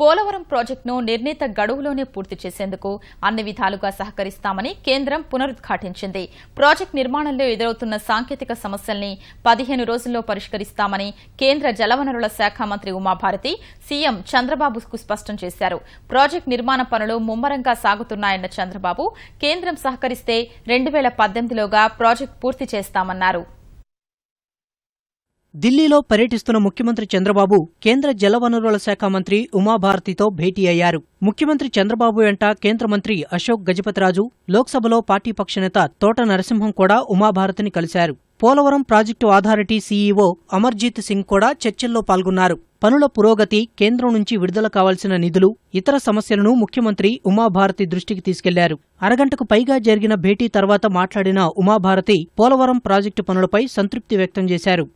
పోలవరం ప్రాజెక్టును నిర్ణీత గడువులోనే పూర్తి చేసేందుకు అన్ని విధాలుగా సహకరిస్తామని కేంద్రం పునరుద్ఘాటించింది. ప్రాజెక్టు నిర్మాణంలో ఎదురవుతున్న సాంకేతిక సమస్యల్ని పదిహేను రోజుల్లో పరిష్కరిస్తామని కేంద్ర జలవనరుల శాఖ మంత్రి ఉమాభారతి సీఎం చంద్రబాబుకు స్పష్టం చేశారు. ప్రాజెక్టు నిర్మాణ పనులు ముమ్మరంగా సాగుతున్నాయన్న చంద్రబాబు కేంద్రం సహకరిస్తే రెండు వేల పద్దెనిమిదిలోగా ప్రాజెక్టు పూర్తి చేస్తామన్నారు. ఢిల్లీలో పర్యటిస్తున్న ముఖ్యమంత్రి చంద్రబాబు కేంద్ర జలవనరుల శాఖ మంత్రి ఉమాభారతితో భేటీ అయ్యారు. ముఖ్యమంత్రి చంద్రబాబు వెంట కేంద్ర మంత్రి అశోక్ గజపతిరాజు లోక్సభలో పార్టీ పక్షనేత తోట నరసింహం కూడా ఉమాభారతిని కలిశారు. Polavaram project authority CEO Amarjeet Singh కూడా చర్చల్లో పాల్గొన్నారు. పనుల పురోగతి కేంద్రం నుంచి విడుదల కావాల్సిన నిధులు ఇతర సమస్యలను ముఖ్యమంత్రి ఉమాభారతి దృష్టికి తీసుకెళ్ళారు. అరగంటకు పైగా జరిగిన భేటీ తర్వాత మాట్లాడిన ఉమాభారతి పోలవరం ప్రాజెక్టు పనులపై సంతృప్తి వ్యక్తం చేశారు.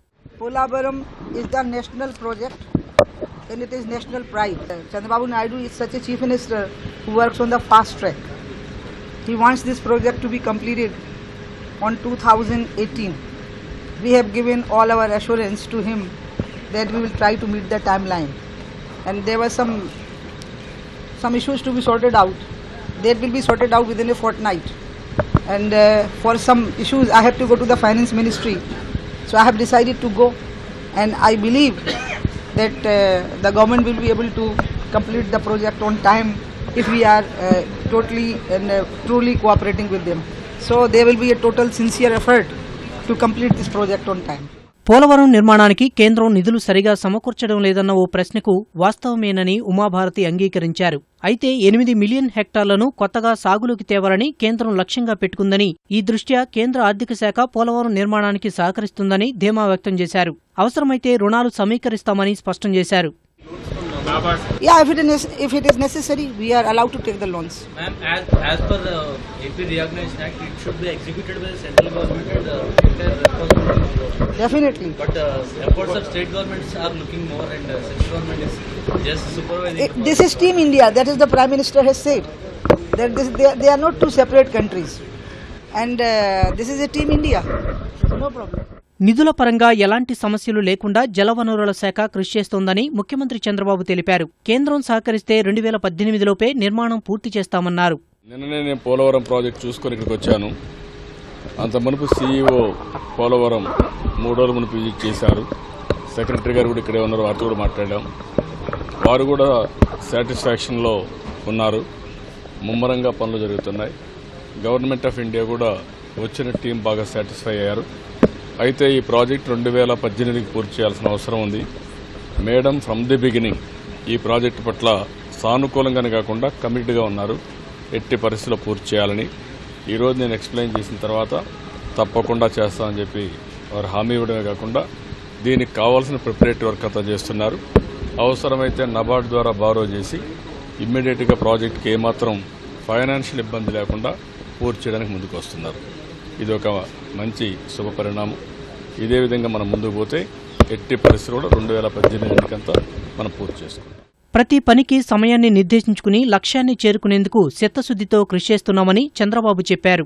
Polavaram is the national project and it is national pride. Chandrababu Naidu is such a chief minister who works on the fast track. He wants this project to be completed on 2018. We have given all our assurance to him that we will try to meet the timeline. And there were some some issues to be sorted out. That will be sorted out within a fortnight. And uh, for some issues, I have to go to the finance ministry. So I have decided to go, and I believe that uh, the government will be able to complete the project on time if we are uh, totally and uh, truly cooperating with them. So there will be a total sincere effort to complete this project on time. Polavaram నిర్మాణానికి కేంద్రం నిధులు సరిగా సమకూర్చడం లేదన్న ఓ ప్రశ్నకు వాస్తవమేనని ఉమాభారతి అంగీకరించారు. అయితే ఎనిమిది మిలియన్ హెక్టార్లను కొత్తగా సాగులోకి తేవాలని కేంద్రం లక్ష్యంగా పెట్టుకుందని ఈ దృష్ట్యా కేంద్ర ఆర్థిక శాఖ పోలవరం నిర్మాణానికి సహకరిస్తుందని ధీమా వ్యక్తం చేశారు. అవసరమైతే రుణాలు సమీకరిస్తామని స్పష్టం చేశారు. Yeah, if it is if it is necessary, we are allowed to take the loans. Ma'am, as, as per the AP Reorganization Act, it should be executed by the central government and the entire responsibility of the Definitely. But uh, efforts of state governments are looking more and uh, central government is just supervising. It, this is Team India. That is the Prime Minister has said. That this, they, are- they are not two separate countries, and uh, this is a Team India. So no problem. నిధుల పరంగా ఎలాంటి సమస్యలు లేకుండా జలవనరుల శాఖ కృషి చేస్తోందని ముఖ్యమంత్రి చంద్రబాబు తెలిపారు కేంద్రం సహకరిస్తే రెండు వేల పద్దెనిమిదిలోపే నిర్మాణం పూర్తి చేస్తామన్నారు నిన్ననే నేను పోలవరం ప్రాజెక్ట్ చూసుకొని ఇక్కడికి వచ్చాను అంత మునుపు సీఈఓ పోలవరం మూడు రోజుల మునుపు విజిట్ చేశారు. సెక్రటరీ గారు కూడా ఇక్కడే ఉన్నారు వారితో కూడా మాట్లాడాం. వారు కూడా సాటిస్ఫాక్షన్లో ఉన్నారు. ముమ్మరంగా పనులు జరుగుతున్నాయి. గవర్నమెంట్ ఆఫ్ ఇండియా కూడా వచ్చిన టీం బాగా సాటిస్ఫై అయ్యారు. అయితే ఈ ప్రాజెక్ట్ రెండు వేల పద్దెనిమిదికి పూర్తి చేయాల్సిన అవసరం ఉంది. మేడం ఫ్రమ్ ది బిగినింగ్ ఈ ప్రాజెక్టు పట్ల సానుకూలంగానే కాకుండా కమిట్గా ఉన్నారు. ఎట్టి పరిస్థితుల్లో పూర్తి చేయాలని ఈరోజు నేను ఎక్స్ప్లెయిన్ చేసిన తర్వాత తప్పకుండా చేస్తామని చెప్పి వారు హామీ ఇవ్వడమే కాకుండా దీనికి కావాల్సిన ప్రిపరేటరీ వర్క్ అంతా చేస్తున్నారు. అవసరమైతే నబార్డ్ ద్వారా బారో చేసి ఇమ్మీడియట్గా ప్రాజెక్ట్కి ఏమాత్రం ఫైనాన్షియల్ ఇబ్బంది లేకుండా పూర్తి చేయడానికి ముందుకు వస్తున్నారు. ఇది ఒక మంచి శుభ పరిణామం. ఇదే విధంగా మనం ముందుకు పోతే ఎట్టి పరిస్థితి కూడా రెండు వేల పద్దెనిమిది మనం పూర్తి చేసుకుంటాం. ప్రతి పనికి సమయాన్ని నిర్దేశించుకుని లక్ష్యాన్ని చేరుకునేందుకు చిత్తశుద్దితో కృషి చేస్తున్నామని చంద్రబాబు చెప్పారు.